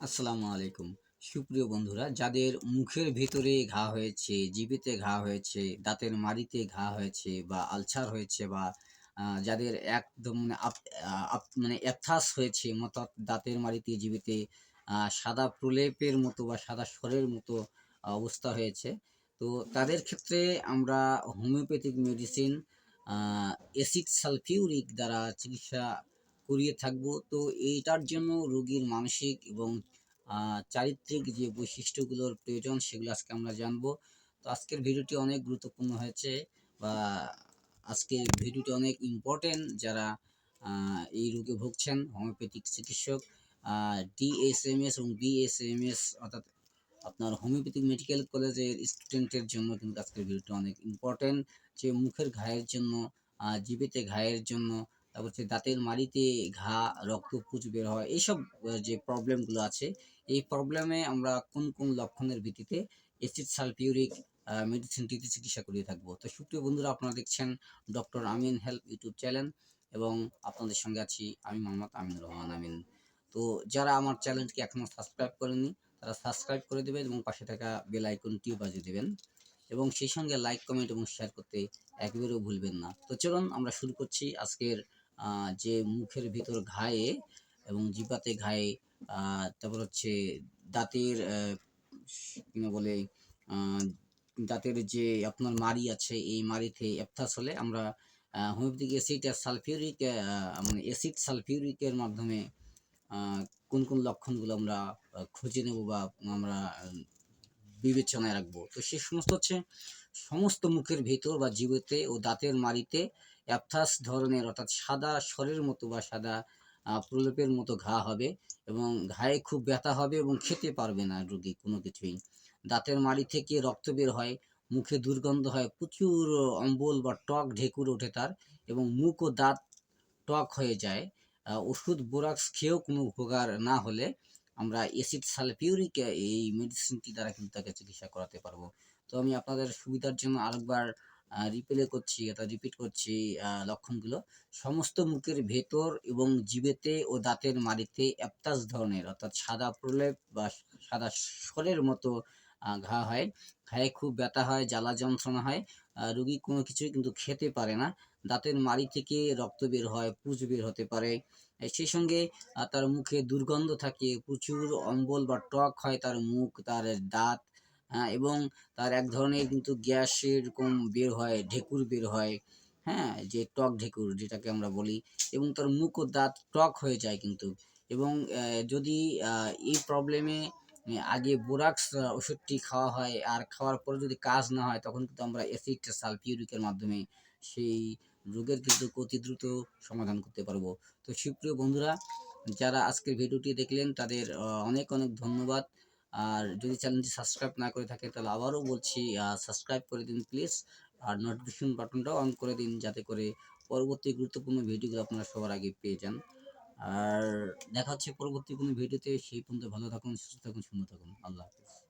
আসসালামু আলাইকুম। সুপ্রিয় বন্ধুরা যাদের মুখের ভেতরে ঘা হয়েছে জিভেতে ঘা হয়েছে দাঁতের মাড়িতে ঘা হয়েছে বা আলসার হয়েছে বা যাদের একদম মানে অ্যাথাস হয়েছে মতো দাঁতের মাড়িতে আহ, সাদা প্রলেপের মতো বা সাদা স্বরের মতো অবস্থা হয়েছে। তো তাদের ক্ষেত্রে আমরা হোমিওপ্যাথিক মেডিসিন অ্যাসিড সালফিউরিক দ্বারা চিকিৎসা করিয়ে থাকব। তো এইটার জন্য রোগীর মানসিক এবং চারিত্রিক যে বৈশিষ্ট্যগুলোর প্রয়োজন সেগুলো আজকে আমরা জানব। তো আজকের ভিডিওটি অনেক গুরুত্বপূর্ণ হয়েছে বা আজকের ভিডিওটি অনেক ইম্পর্টেন্ট যারা এই রোগে ভুগছেন, হোমিওপ্যাথিক চিকিৎসক ডিএসএমএস এবং বিএসএমএস অর্থাৎ আপনার হোমিওপ্যাথিক মেডিকেল কলেজের স্টুডেন্টের জন্য কিন্তু আজকের ভিডিওটা অনেক ইম্পর্টেন্ট যে মুখের ঘায়ের জন্য জিভেতে ঘায়ের জন্য তারপর হচ্ছে দাঁতের মাড়িতে ঘা, রক্ত পুঁজ বের হয় এইসব যে প্রবলেমগুলো আছে, এই প্রবলেমে আমরা কোন কোন লক্ষণের ভিত্তিতে অ্যাসিড সালফিউরিক মেডিসিনটিতে চিকিৎসা করিয়ে থাকব? তো সুপ্রিয় বন্ধুরা, আপনারা দেখছেন doctor Amin help YouTube channel এবং আপনাদের সঙ্গে আছি আমি মোহাম্মদ আমিনুর রহমান আমিন। তো যারা আমার চ্যানেলটি এখনও সাবস্ক্রাইব করেনি তারা সাবস্ক্রাইব করে দেবেন এবং পাশে থাকা বেল আইকনটিও বাজিয়ে দেবেন এবং সেই সঙ্গে লাইক কমেন্ট এবং শেয়ার করতে একবারেও ভুলবেন না। তো চলুন আমরা শুরু করছি আজকের যে মুখের ভিতর ঘায়ে এবং জিপাতে ঘায়ে তারপর হচ্ছে দাঁতের বলে দাঁতের যে আপনার মাড়ি আছে, এই মাড়িতে অ্যাপথাস হলে আমরা হোমিওপ্যাথিক অ্যাসিড আর সালফিউরিক মানে অ্যাসিড সালফিউরিকের মাধ্যমে কোন কোন লক্ষণগুলো আমরা খুঁজে নেব বা আমরা বিবেচনায় রাখব। তো সে সমস্ত হচ্ছে সমস্ত মুখের ভেতর বা জিভেতে ও দাঁতের মাড়িতে অ্যাপথাস ধরনের অর্থাৎ সাদা স্বরের মতো বা সাদা প্রলেপের মতো ঘা হবে এবং ঘায়ে খুব ব্যথা হবে এবং খেতে পারবে না রোগী কোনো কিছুই। দাঁতের মাড়ি থেকে রক্ত বের হয়, মুখে দুর্গন্ধ হয়, প্রচুর অম্বল বা টক ঢেকুর ওঠে তার এবং মুখ ও দাঁত টক হয়ে যায়। ওষুধ বোরাক্স খেয়েও কোনো উপকার না হলে আমরা অ্যাসিড সালফিউরিক এই মেডিসিনটি দ্বারা কিন্তু তাকে চিকিৎসা করাতে পারব। তো আমি আপনাদের সুবিধার জন্য আরেকবার রিপ্লে করছি অর্থাৎ রিপিট করছি লক্ষণগুলো। সমস্ত মুখের ভেতর এবং জিবেতে ও দাঁতের মাড়িতে অ্যাপটাস ধরনের, অর্থাৎ সাদা প্রলেপ বা সাদা স্বরের মতো ঘা হয়। ঘায়ে খুব ব্যথা হয়, জ্বালা যন্ত্রণা হয়। রোগী কোনো কিছুই কিন্তু খেতে পারে না। দাঁতের মাড়ি থেকে রক্ত বের হয়, পুঁজ বের হতে পারে। সেই সঙ্গে তার মুখে দুর্গন্ধ থাকে, প্রচুর অম্বল বা টক হয় তার মুখ, তার দাঁত হ্যাঁ এবং তার এক ধরনের কিন্তু গ্যাস এরকম বের হয়, ঢেকুর বের হয় হ্যাঁ যে টক ঢেকুর যেটাকে আমরা বলি, এবং তার মুখ ও দাঁত টক হয়ে যায় কিন্তু। এবং যদি এই প্রবলেমে আগে বোরাক্স ওষুধটি খাওয়া হয়। আর খাওয়ার পরে যদি কাজ না হয়, তখন কিন্তু আমরা অ্যাসিড সালফিউরিকের মাধ্যমে সেই রোগের কিন্তু অতি দ্রুত সমাধান করতে পারব। তো সুপ্রিয় বন্ধুরা, যারা আজকের ভিডিওটি দেখলেন, তাদের অনেক অনেক ধন্যবাদ। আর যদি চ্যানেলটি সাবস্ক্রাইব না করে থাকে তাহলে আবারও বলছি সাবস্ক্রাইব করে দিন প্লিজ। আর নোটিফিকেশন বাটনটাও অন করে দিন, যাতে করে পরবর্তী গুরুত্বপূর্ণ ভিডিওগুলো আপনারা সবার আগে পেয়ে যান। আর দেখা হচ্ছে পরবর্তী কোনো ভিডিওতে, সেই পর্যন্ত ভালো থাকুন, সুস্থ থাকুন, সুন্দর থাকুন। আল্লাহ হাফিজ।